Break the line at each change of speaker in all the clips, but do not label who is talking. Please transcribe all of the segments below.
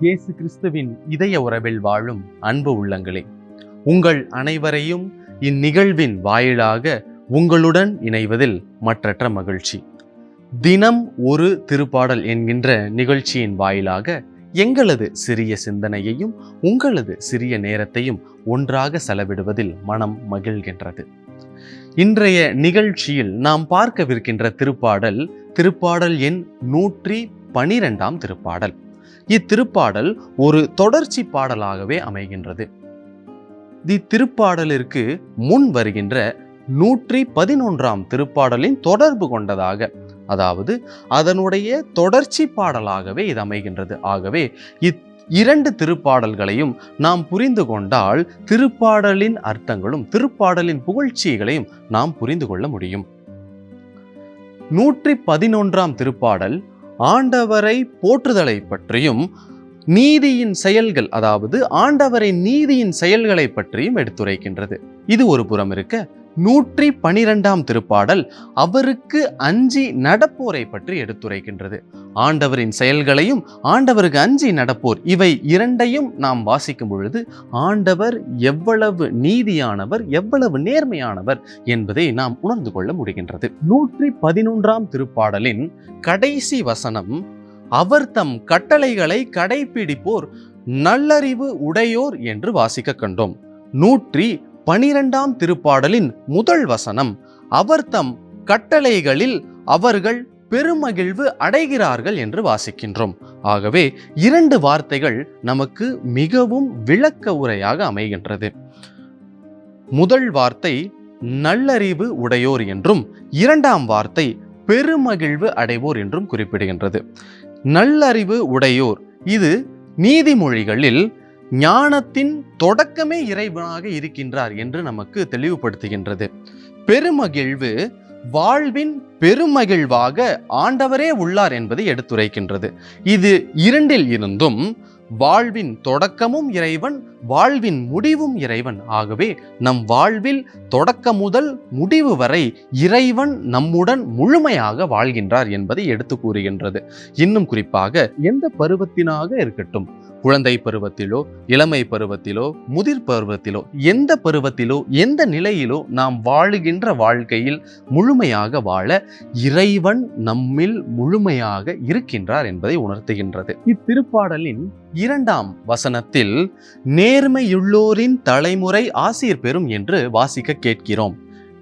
இயேசு கிறிஸ்துவின் இதய உறவில் வாழும் அன்பு உள்ளங்களே உங்கள் அனைவரையும் இந்நிகழ்வின் வாயிலாக உங்களுடன் இணைவதில் மற்றற்ற மகிழ்ச்சி. தினம் ஒரு திருப்பாடல் என்கின்ற நிகழ்ச்சியின் வாயிலாக எங்களது சிறிய சிந்தனையையும் உங்களது சிறிய நேரத்தையும் ஒன்றாக செலவிடுவதில் மனம் மகிழ்கின்றது. இன்றைய நிகழ்ச்சியில் நாம் பார்க்கவிருக்கின்ற திருப்பாடல் திருப்பாடல் எண் நூற்றி பனிரெண்டாம் திருப்பாடல். இத்திருப்பாடல் ஒரு தொடர்ச்சி பாடலாகவே அமைகின்றது. இத்திருப்பாடலிற்கு முன் வருகின்ற நூற்றி பதினொன்றாம் திருப்பாடலின் தொடர்பு கொண்டதாக அதாவது அதனுடைய தொடர்ச்சி பாடலாகவே இது அமைகின்றது. ஆகவே இத் இரண்டு திருப்பாடல்களையும் நாம் புரிந்து கொண்டால் திருப்பாடலின் அர்த்தங்களும் திருப்பாடலின் புகழ்ச்சிகளையும் நாம் புரிந்து கொள்ள முடியும். நூற்றி பதினொன்றாம் திருப்பாடல் ஆண்டவரை போற்றுதலை பற்றியும் நீதியின் செயல்கள் அதாவது ஆண்டவரை நீதியின் செயல்களை பற்றியும் எடுத்துரைக்கின்றது. இது ஒரு புறம் இருக்க நூற்றி பனிரெண்டாம் திருப்பாடல் அவருக்கு அஞ்சி நடப்போரை பற்றி எடுத்துரைக்கின்றது. ஆண்டவரின் செயல்களையும் ஆண்டவருக்கு அஞ்சி நடப்போர். இவை இரண்டையும் நாம் வாசிக்கும் பொழுது ஆண்டவர் எவ்வளவு நீதியானவர் எவ்வளவு நேர்மையானவர் என்பதை நாம் உணர்ந்து கொள்ள முடிகின்றது. நூற்றி பதினொன்றாம் திருப்பாடலின் கடைசி வசனம் அவர் தம் கட்டளைகளை கடைபிடிப்போர் நல்லறிவு உடையோர் என்று வாசிக்க கண்டோம். நூற்றி பனிரெண்டாம் திருப்பாடலின் முதல் வசனம் அவர் தம் கட்டளைகளில் அவர்கள் பெருமகிழ்வு அடைகிறார்கள் என்று வாசிக்கின்றோம். ஆகவே இரண்டு வார்த்தைகள் நமக்கு மிகவும் விளக்க உரையாக அமைகின்றது. முதல் வார்த்தை நல்லறிவு உடையோர் என்றும் இரண்டாம் வார்த்தை பெருமகிழ்வு அடைவோர் என்றும் குறிப்பிடுகின்றது. நல்லறிவு உடையோர் இது நீதிமொழிகளில் ஞானத்தின் தொடக்கமே இறைவனாக இருக்கின்றார் என்று நமக்கு தெளிவுபடுத்துகின்றது. பெருமகிழ்வு வாழ்வின் பெருமகிழ்வாக ஆண்டவரே உள்ளார் என்பதை எடுத்துரைக்கின்றது. இது இரண்டில் இருந்தும் வாழ்வின் தொடக்கமும் இறைவன் வாழ்வின் முடிவும் இறைவன். ஆகவே நம் வாழ்வில் தொடக்கம் முதல் முடிவு வரை இறைவன் நம்முடன் முழுமையாக வாழ்கின்றார் என்பதை எடுத்து கூறுகின்றது. இன்னும் குறிப்பாக எந்த பருவத்தினாக இருக்கட்டும் குழந்தை பருவத்திலோ இளமை பருவத்திலோ முதிர் பருவத்திலோ எந்த பருவத்திலோ எந்த நிலையிலோ நாம் வாழுகின்ற வாழ்க்கையில் முழுமையாக வாழ இறைவன் நம்மில் முழுமையாக இருக்கின்றார் என்பதை உணர்த்துகின்றது. இத்திருப்பாடலின் இரண்டாம் வசனத்தில் நேர்மையுள்ளோரின் தலைமுறை ஆசீர் பெறும் என்று வாசிக்க கேட்கிறோம்.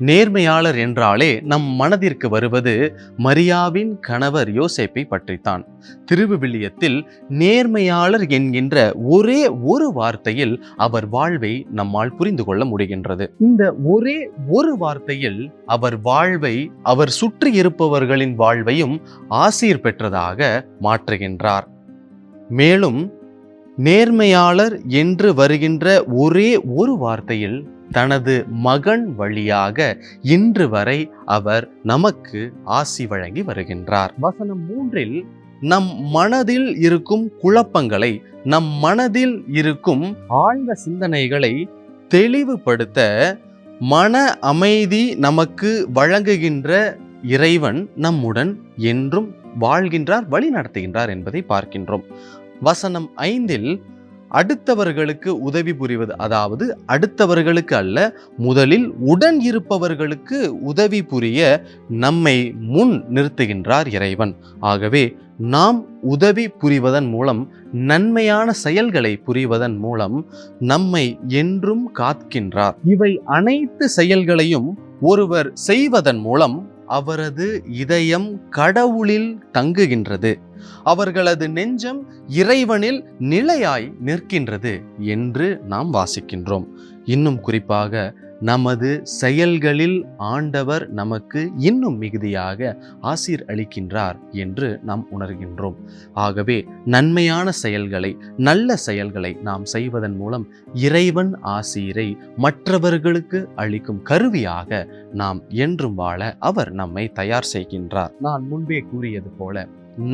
நேர்மையாளர் என்றாலே நம் மனதிற்கு வருவது மரியாவின் கணவர் யோசேப்பை பற்றித்தான். திருவிவிலியத்தில் நேர்மையாளர் என்கின்ற ஒரே ஒரு வார்த்தையில் அவர் வாழ்வை நம்மால் புரிந்து கொள்ள முடிகின்றது. இந்த ஒரே ஒரு வார்த்தையில் அவர் வாழ்வை அவர் சுற்றி இருப்பவர்களின் வாழ்வையும் ஆசீர் பெற்றதாக மாற்றுகின்றார். மேலும் நேர்மையாளர் என்று வருகின்ற ஒரே ஒரு வார்த்தையில் தனது மகன் வழியாக இன்று வரை அவர் நமக்கு ஆசி வழங்கி வருகின்றார். வசனம் மூன்றில் நம் மனதில் இருக்கும் குழப்பங்களை நம் மனதில் இருக்கும் ஆழ்ந்த சிந்தனைகளை தெளிவுபடுத்த மன அமைதி நமக்கு வழங்குகின்ற இறைவன் நம்முடன் என்றும் வாழ்கின்றார் வழி நடத்துகின்றார் என்பதை பார்க்கின்றோம். வசனம் ஐந்தில் அடுத்தவர்களுக்கு உதவி புரிவது அதாவது அடுத்தவர்களுக்கு அல்ல முதலில் உடன் இருப்பவர்களுக்கு உதவி புரிய நம்மை முன் நிறுத்துகின்றார் இறைவன். ஆகவே நாம் உதவி புரிவதன் மூலம் நன்மையான செயல்களை புரிவதன் மூலம் நம்மை என்றும் காக்கின்றார். இவை அனைத்து செயல்களையும் ஒருவர் செய்வதன் மூலம் அவரது இதயம் கடவுளில் தங்குகின்றது. அவர்களது நெஞ்சம் இறைவனில் நிலையாய் நிற்கின்றது என்று நாம் வாசிக்கின்றோம். இன்னும் குறிப்பாக நமது செயல்களில் ஆண்டவர் நமக்கு இன்னும் மிகுதியாக ஆசீர் அளிக்கின்றார் என்று நாம் உணர்கின்றோம். ஆகவே நன்மையான செயல்களை நல்ல செயல்களை நாம் செய்வதன் மூலம் இறைவன் ஆசீரை மற்றவர்களுக்கு அளிக்கும் கருவியாக நாம் என்றும் வாழ அவர் நம்மை தயார் செய்கின்றார். நான் முன்பே கூறியது போல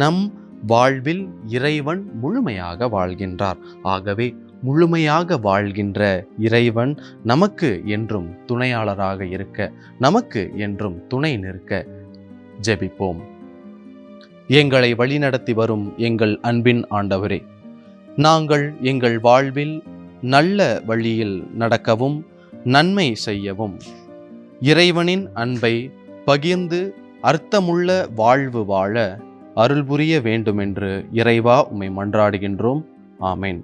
நம் வாழ்வில் இறைவன் முழுமையாக வாழ்கின்றார். ஆகவே முழுமையாக வாழ்கின்ற இறைவன் நமக்கு என்றும் துணையாளராக இருக்க நமக்கு என்றும் துணை நிற்க ஜெபிப்போம். எங்களை வழிநடத்தி வரும் எங்கள் அன்பின் ஆண்டவரே நாங்கள் எங்கள் வாழ்வில் நல்ல வழியில் நடக்கவும் நன்மை செய்யவும் இறைவனின் அன்பை பகிர்ந்து அர்த்தமுள்ள வாழ்வு வாழ அருள் புரிய வேண்டுமென்று இறைவா உம்மை மன்றாடுகின்றோம். ஆமேன்.